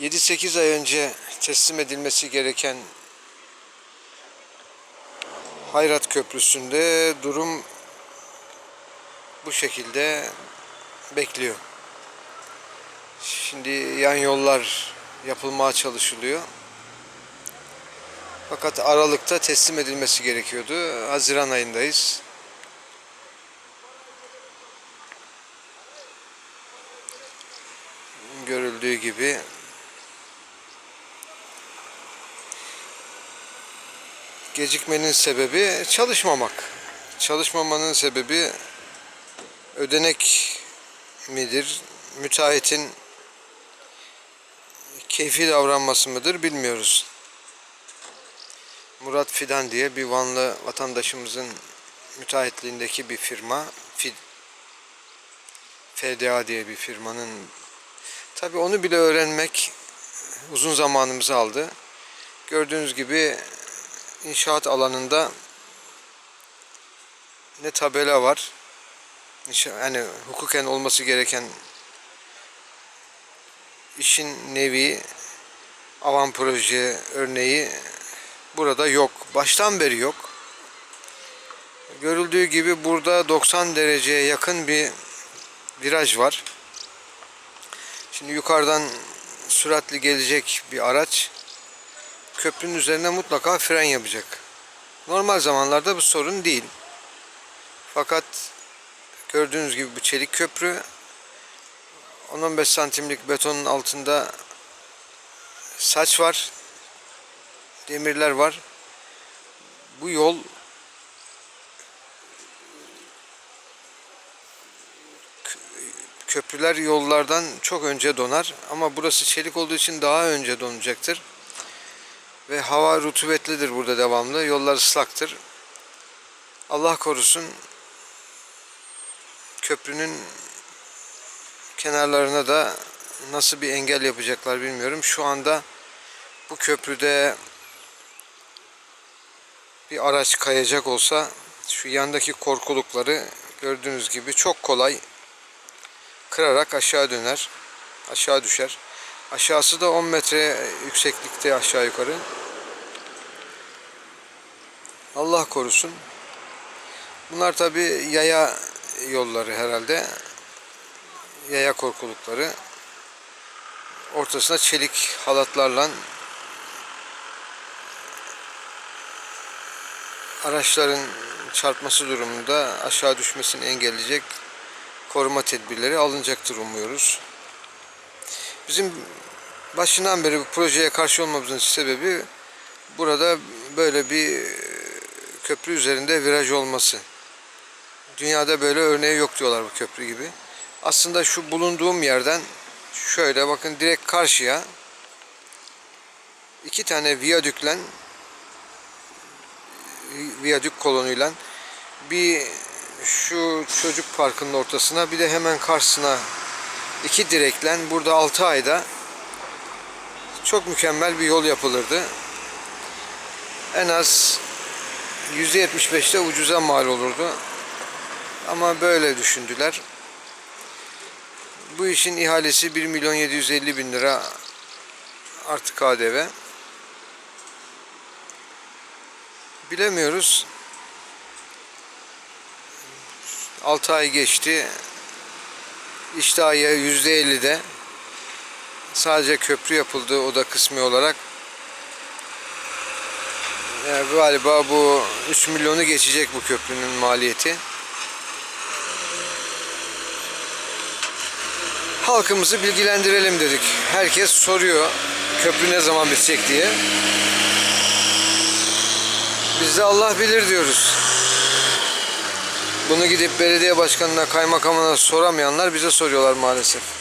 7-8 ay önce teslim edilmesi gereken Hayrat Köprüsü'nde durum bu şekilde bekliyor. Şimdi yan yollar yapılmaya çalışılıyor. Fakat Aralık'ta teslim edilmesi gerekiyordu. Haziran ayındayız. Görüldüğü gibi gecikmenin sebebi çalışmamak. Çalışmamanın sebebi ödenek midir? Müteahhitin keyfi davranması mıdır bilmiyoruz. Murat Fidan diye bir Vanlı vatandaşımızın müteahhitliğindeki bir firma Fi- FDA diye bir firmanın tabi onu bile öğrenmek uzun zamanımızı aldı. Gördüğünüz gibi inşaat alanında ne tabela var yani hukuken olması gereken işin nevi avan proje örneği burada yok. Baştan beri yok. Görüldüğü gibi burada 90 dereceye yakın bir viraj var. Şimdi yukarıdan süratli gelecek bir araç köprünün üzerine mutlaka fren yapacak. Normal zamanlarda bu sorun değil. Fakat gördüğünüz gibi bu çelik köprü 10-15 santimlik betonun altında saç var. Demirler var. Bu yol köprüler yollardan çok önce donar ama burası çelik olduğu için daha önce donacaktır. Ve hava rutubetlidir burada devamlı. Yollar ıslaktır. Allah korusun köprünün kenarlarına da nasıl bir engel yapacaklar bilmiyorum. Şu anda bu köprüde bir araç kayacak olsa şu yandaki korkulukları gördüğünüz gibi çok kolay kırarak aşağı döner. Aşağı düşer. Aşağısı da 10 metre yükseklikte aşağı yukarı. Allah korusun. Bunlar tabi yaya yolları herhalde. Yaya korkulukları. Ortasına çelik halatlarla araçların çarpması durumunda aşağı düşmesini engelleyecek koruma tedbirleri alınacaktır umuyoruz. Bizim başından beri bu projeye karşı olmamızın sebebi burada böyle bir köprü üzerinde viraj olması. Dünyada böyle örneği yok diyorlar bu köprü gibi. Aslında şu bulunduğum yerden şöyle bakın direkt karşıya iki tane viyadükle viyadük kolonuyla bir şu çocuk parkının ortasına bir de hemen karşısına iki direkle burada 6 ayda çok mükemmel bir yol yapılırdı. En az %75'te ucuza mal olurdu. Ama böyle düşündüler. Bu işin ihalesi 1 milyon 750 bin lira artı KDV. Bilemiyoruz. 6 ay geçti. İştahya %50'de. Sadece köprü yapıldı o da kısmi olarak. Yani galiba bu 3 milyonu geçecek bu köprünün maliyeti. Halkımızı bilgilendirelim dedik. Herkes soruyor köprü ne zaman bitecek diye. Biz de Allah bilir diyoruz. Bunu gidip belediye başkanına, kaymakamına soramayanlar bize soruyorlar maalesef.